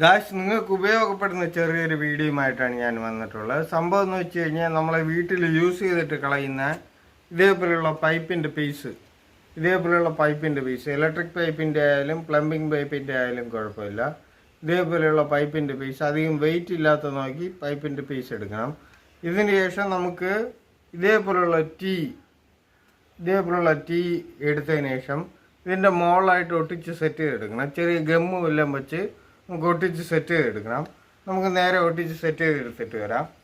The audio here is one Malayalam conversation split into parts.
ഗായ്സ് നിങ്ങൾക്ക് ഉപയോഗപ്പെടുന്ന ചെറിയൊരു വീഡിയോയുമായിട്ടാണ് ഞാൻ വന്നിട്ടുള്ളത്. സംഭവം എന്ന് വെച്ച് കഴിഞ്ഞാൽ നമ്മളെ വീട്ടിൽ യൂസ് ചെയ്തിട്ട് കളയുന്ന ഇതേപോലെയുള്ള പൈപ്പിന്റെ പീസ് ഇതേപോലെയുള്ള പൈപ്പിന്റെ പീസ് ഇലക്ട്രിക് പൈപ്പിന്റെ ആയാലും പ്ലംബിംഗ് പൈപ്പിന്റെ ആയാലും കുഴപ്പമില്ല. ഇതേപോലെയുള്ള പൈപ്പിന്റെ പീസ് അധികം വെയിറ്റ് ഇല്ലാത്ത നോക്കി പൈപ്പിന്റെ പീസ് എടുക്കണം. ഇതിന് ശേഷം നമുക്ക് ഇതേപോലെയുള്ള ടീ ഇതേപോലെയുള്ള ടീ എടുത്തതിന് ശേഷം ഇതിന്റെ മുകളിലായിട്ട് ഒട്ടിച്ച് സെറ്റ് ചെയ്തെടുക്കണം. ചെറിയ ഗമ്മും എല്ലാം വെച്ച് നമുക്ക് ഒട്ടിച്ച് സെറ്റ് ചെയ്തെടുക്കണം. നമുക്ക് നേരെ ഒട്ടിച്ച് സെറ്റ് ചെയ്തെടുത്തിട്ട് വരാം.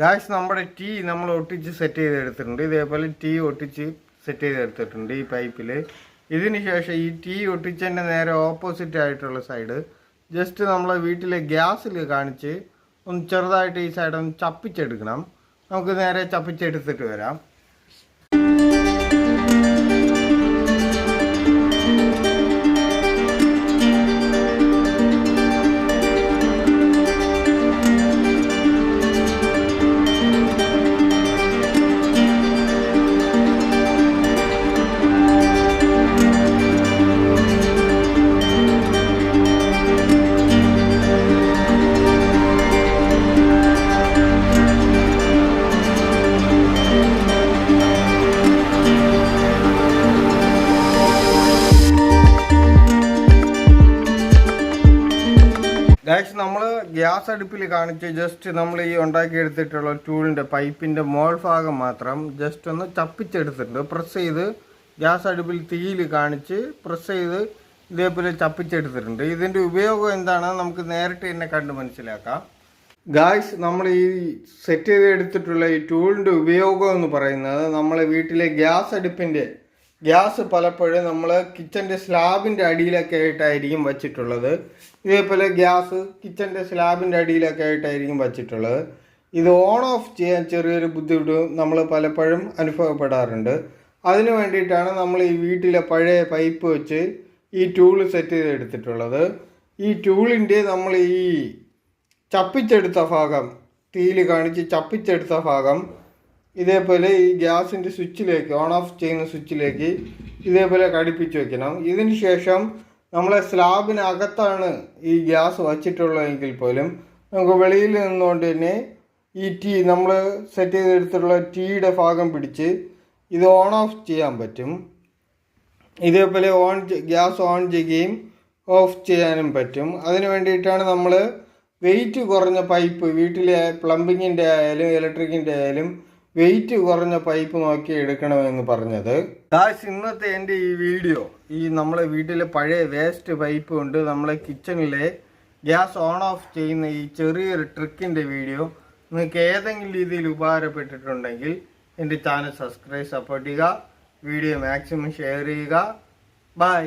ഗായ്സ് നമ്മുടെ ടീ നമ്മൾ ഒട്ടിച്ച് സെറ്റ് ചെയ്തെടുത്തിട്ടുണ്ട്. ഇതേപോലെ ടീ ഒട്ടിച്ച് സെറ്റ് ചെയ്തെടുത്തിട്ടുണ്ട് ഈ പൈപ്പിൽ ഇതിന് ശേഷം ഈ ടീ ഒട്ടിച്ചതിന്റെ നേരെ ഓപ്പോസിറ്റ് ആയിട്ടുള്ള സൈഡ് ജസ്റ്റ് നമ്മൾ വീട്ടിലെ ഗ്യാസിൽ കാണിച്ച് ഒന്ന് ചെറുതായിട്ട് ഈ സൈഡ് ഒന്ന് ചപ്പിച്ചെടുക്കണം. നമുക്ക് നേരെ ചപ്പിച്ചെടുത്തിട്ട് വരാം. ഗായ്സ് നമ്മൾ ഗ്യാസ് അടുപ്പിൽ കാണിച്ച് ജസ്റ്റ് നമ്മൾ ഈ ഉണ്ടാക്കിയെടുത്തിട്ടുള്ള ടൂളിന്റെ പൈപ്പിന്റെ മോൾ ഭാഗം മാത്രം ജസ്റ്റ് ഒന്ന് ചപ്പിച്ചെടുത്തിട്ടുണ്ട്. പ്രസ് ചെയ്ത് ഗ്യാസ് അടുപ്പിൽ തീയിൽ കാണിച്ച് പ്രസ് ചെയ്ത് ഇതേപോലെ ചപ്പിച്ചെടുത്തിട്ടുണ്ട്. ഇതിന്റെ ഉപയോഗം എന്താണെന്ന് നമുക്ക് നേരിട്ട് തന്നെ കണ്ട് മനസ്സിലാക്കാം. ഗായ്സ് നമ്മൾ ഈ സെറ്റ് ചെയ്തെടുത്തിട്ടുള്ള ഈ ടൂളിന്റെ ഉപയോഗം എന്ന് പറയുന്നത് നമ്മളെ വീട്ടിലെ ഗ്യാസ് അടുപ്പിന്റെ ഗ്യാസ് പലപ്പോഴും നമ്മൾ കിച്ചന്റെ സ്ലാബിന്റെ അടിയിലൊക്കെ ആയിട്ടായിരിക്കും വച്ചിട്ടുള്ളത്. ഇതേപോലെ ഗ്യാസ് കിച്ചന്റെ സ്ലാബിന്റെ അടിയിലൊക്കെ ആയിട്ടായിരിക്കും വച്ചിട്ടുള്ളത്. ഇത് ഓൺ ഓഫ് ചെയ്യാൻ ചെറിയൊരു ബുദ്ധിമുട്ട് നമ്മൾ പലപ്പോഴും അനുഭവപ്പെടാറുണ്ട്. അതിനു വേണ്ടിയിട്ടാണ് നമ്മൾ ഈ വീട്ടിലെ പഴയ പൈപ്പ് വെച്ച് ഈ ടൂൾ സെറ്റ് ചെയ്തെടുത്തിട്ടുള്ളത്. ഈ ടൂളിന്റെ നമ്മൾ ഈ ചപ്പിച്ചെടുത്ത ഭാഗം തീയിൽ കാണിച്ച് ചപ്പിച്ചെടുത്ത ഭാഗം ഇതേപോലെ ഈ ഗ്യാസിന്റെ സ്വിച്ചിലേക്ക് ഓൺ ഓഫ് ചെയ്യുന്ന സ്വിച്ചിലേക്ക് ഇതേപോലെ ഘടിപ്പിച്ച് വെക്കണം. ഇതിന് ശേഷം നമ്മളെ സ്ലാബിനകത്താണ് ഈ ഗ്യാസ് വച്ചിട്ടുള്ളതെങ്കിൽ പോലും നമുക്ക് വെളിയിൽ നിന്നുകൊണ്ട് തന്നെ ഈ ടീ നമ്മൾ സെറ്റ് ചെയ്തെടുത്തിട്ടുള്ള ടീയുടെ ഭാഗം പിടിച്ച് ഇത് ഓൺ ഓഫ് ചെയ്യാൻ പറ്റും. ഇതേപോലെ ഓൺ ഗ്യാസ് ഓൺ ചെയ്യുകയും ഓഫ് ചെയ്യാനും പറ്റും. അതിന് വേണ്ടിയിട്ടാണ് നമ്മൾ വെയിറ്റ് കുറഞ്ഞ പൈപ്പ് വീട്ടിലെ പ്ലംബിങ്ങിന്റെ ആയാലും ഇലക്ട്രിക്കിന്റെ ആയാലും വെയിറ്റ് കുറഞ്ഞ പൈപ്പ് നോക്കി എടുക്കണമെന്ന് പറഞ്ഞത്. ഗായ്സ് ഇന്നത്തെ എന്റെ ഈ വീഡിയോ ഈ നമ്മളെ വീട്ടിലെ പഴയ വേസ്റ്റ് പൈപ്പ് കൊണ്ട് നമ്മളെ കിച്ചണിലെ ഗ്യാസ് ഓൺ ഓഫ് ചെയ്യുന്ന ഈ ചെറിയൊരു ട്രിക്കിന്റെ വീഡിയോ നിങ്ങൾക്ക് ഏതെങ്കിലും രീതിയിൽ ഉപകാരപ്പെട്ടിട്ടുണ്ടെങ്കിൽ എന്റെ ചാനൽ സബ്സ്ക്രൈബ് സപ്പോർട്ട് ചെയ്യുക വീഡിയോ മാക്സിമം ഷെയർ ചെയ്യുക. ബൈ.